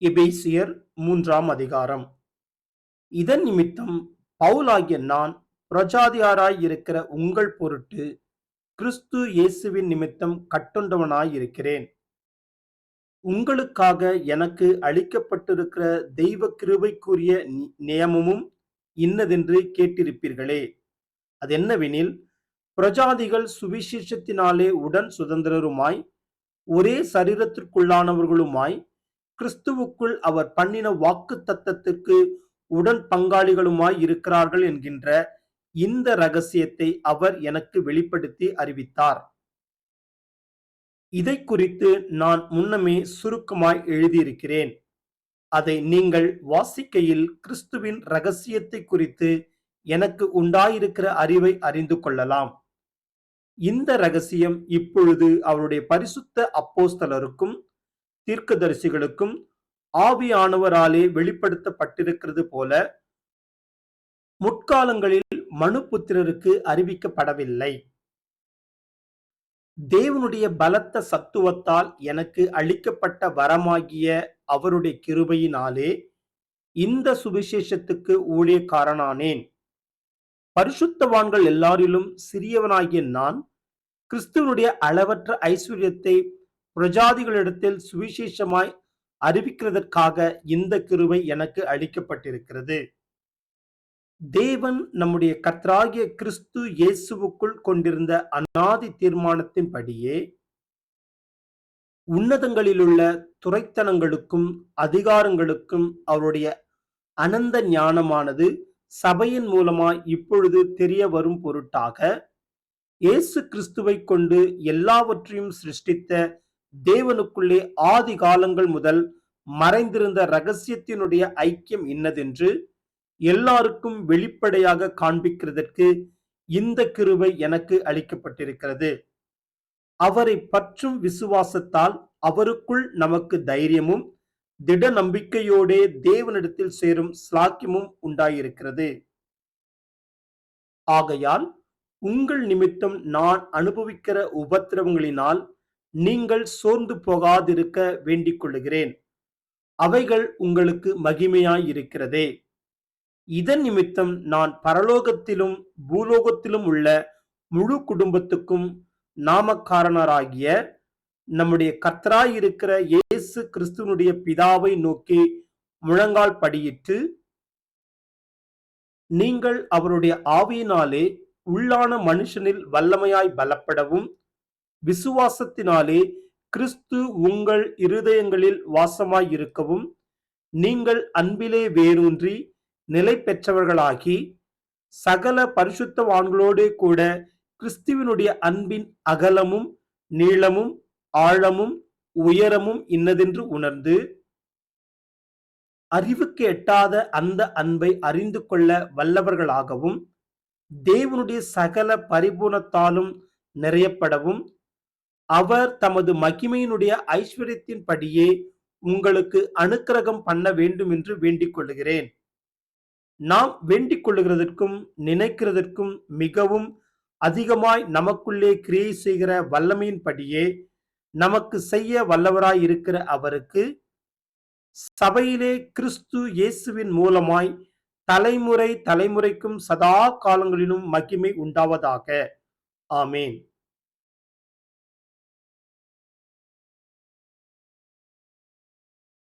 எபேசியர் மூன்றாம் அதிகாரம். இதன் நிமித்தம் பவுலாகிய நான் பிரஜாதியாராய் இருக்கிற உங்கள் பொருட்டு கிறிஸ்து இயேசுவின் நிமித்தம் கட்டுண்டவனாய் இருக்கிறேன் உங்களுக்காக எனக்கு அளிக்கப்பட்டிருக்கிற தெய்வ கிருபைக்குரிய நி- நியமமும் இன்னதென்று கேட்டிருப்பீர்களே. அது என்னவெனில் பிரஜாதிகள் சுவிசேஷத்தினாலே உடன் சுதந்திரருமாய் ஒரே சரீரத்திற்குள்ளானவர்களுமாய் கிறிஸ்துவுக்குள் அவர் பண்ணின வாக்கு தத்தத்திற்கு உடன் பங்காளிகளுமாய் இருக்கிறார்கள் என்கின்ற இந்த ரகசியத்தை அவர் எனக்கு வெளிப்படுத்தி அறிவித்தார். இதை குறித்து நான் முன்னமே சுருக்கமாய் எழுதியிருக்கிறேன். அதை நீங்கள் வாசிக்கையில் கிறிஸ்துவின் ரகசியத்தை குறித்து எனக்கு உண்டாயிருக்கிற அறிவை அறிந்து கொள்ளலாம். இந்த ரகசியம் இப்பொழுது அவருடைய பரிசுத்த அப்போஸ்தலருக்கும் தீர்க்கதரிசிகளுக்கும் ஆவியானவராலே வெளிப்படுத்தப்பட்டிருக்கிறது போல முற்காலங்களில் மனுபுத்திரருக்கு அறிவிக்கப்படவில்லை. தேவனுடைய பலத்த சத்துவத்தால் எனக்கு அளிக்கப்பட்ட வரமாகிய அவருடைய கிருபையினாலே இந்த சுவிசேஷத்துக்கு ஊழியக்காரனானேன். பரிசுத்தவான்கள் எல்லாரிலும் சிறியவனாகிய நான் கிறிஸ்துவனுடைய அளவற்ற ஐஸ்வர்யத்தை பிரஜாதிகளிடத்தில் சுவிசேஷமாய் அறிவிக்கிறதற்காக இந்த கிருபை எனக்கு அளிக்கப்பட்டிருக்கிறது. தேவன் நம்முடைய கர்த்தராகிய கிறிஸ்து இயேசுவுக்குள் கொண்டிருந்த அநாதி தீர்மானத்தின்படியே உன்னதங்களிலுள்ள துரைத்தனங்களுக்கும் அதிகாரங்களுக்கும் அவருடைய அனந்த ஞானமானது சபையின் மூலமாய் இப்பொழுது தெரிய வரும் பொருட்டாக இயேசு கிறிஸ்துவை கொண்டு எல்லாவற்றையும் சிருஷ்டித்த தேவனுக்குள்ளே ஆதி காலங்கள் முதல் மறைந்திருந்த ரகசியத்தினுடைய ஐக்கியம் இன்னதென்று எல்லாருக்கும் வெளிப்படையாக காண்பிக்கிறதற்கு இந்த கிருபை எனக்கு அளிக்கப்பட்டிருக்கிறது. அவரை பற்றும் விசுவாசத்தால் அவருக்குள் நமக்கு தைரியமும் திட நம்பிக்கையோடே தேவனிடத்தில் சேரும் ஸ்லாக்கியமும் உண்டாயிருக்கிறது. ஆகையால் உங்கள் நிமித்தம் நான் அனுபவிக்கிற உபத்திரவங்களினால் நீங்கள் சோர்ந்து போகாதிருக்க வேண்டிக் கொள்ளுகிறேன். அவைகள் உங்களுக்கு மகிமையாய் இருக்கிறதே இதன் நிமித்தம் நான் பரலோகத்திலும் பூலோகத்திலும் உள்ள முழு குடும்பத்துக்கும் நாமக்காரனராகிய நம்முடைய கர்த்தராயிருக்கிற இயேசு கிறிஸ்துவனுடைய பிதாவை நோக்கி முழங்கால் படியிட்டு நீங்கள் அவருடைய ஆவியினாலே உள்ளான மனுஷனில் வல்லமையாய் பலப்படவும் விசுவாசத்தினாலே கிறிஸ்து உங்கள் இருதயங்களில் வாசமாய் இருக்கவும் நீங்கள் அன்பிலே வேரூன்றி நிலை பெற்றவர்களாகி சகல பரிசுத்தவான்களோடு கூட கிறிஸ்துவினுடைய அன்பின் அகலமும் நீளமும் ஆழமும் உயரமும் இன்னதென்று உணர்ந்து அறிவுக்கு எட்டாத அந்த அன்பை அறிந்து கொள்ள வல்லவர்களாகவும் தேவனுடைய சகல பரிபூர்ணத்தாலும் நிறையப்படவும் அவர் தமது மகிமையினுடைய ஐஸ்வர்யத்தின்படியே உங்களுக்கு அனுக்கிரகம் பண்ண வேண்டும் என்று வேண்டிக் கொள்ளுகிறேன். நாம் வேண்டிக் கொள்ளுகிறதற்கும் நினைக்கிறதற்கும் மிகவும் அதிகமாய் நமக்குள்ளே கிரியை செய்கிற வல்லமையின்படியே நமக்கு செய்ய வல்லவராய் இருக்கிற அவருக்கு சபையிலே கிறிஸ்து இயேசுவின் மூலமாய் தலைமுறை தலைமுறைக்கும் சதா காலங்களிலும் மகிமை உண்டாவதாக. ஆமேன்.